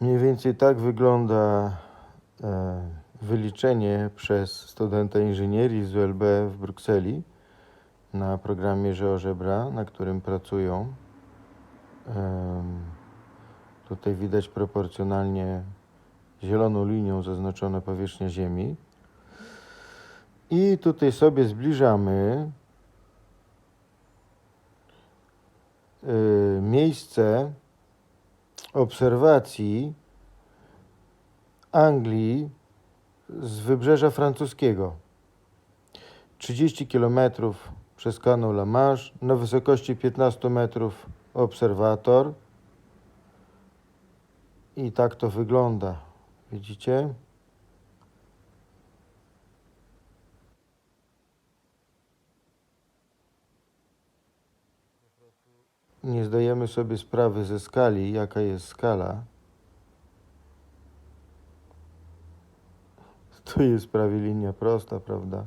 Mniej więcej tak wygląda e, wyliczenie przez studenta inżynierii z ULB w Brukseli na programie GeoGebra, na którym pracują. Tutaj widać proporcjonalnie zieloną linią zaznaczone powierzchnia Ziemi. I tutaj sobie zbliżamy y, miejsce obserwacji Anglii z wybrzeża francuskiego. 30 km przez kanał La Manche, na wysokości 15 metrów obserwator. I tak to wygląda. Widzicie? Nie zdajemy sobie sprawy ze skali, jaka jest skala. Tu jest prawie linia prosta, prawda?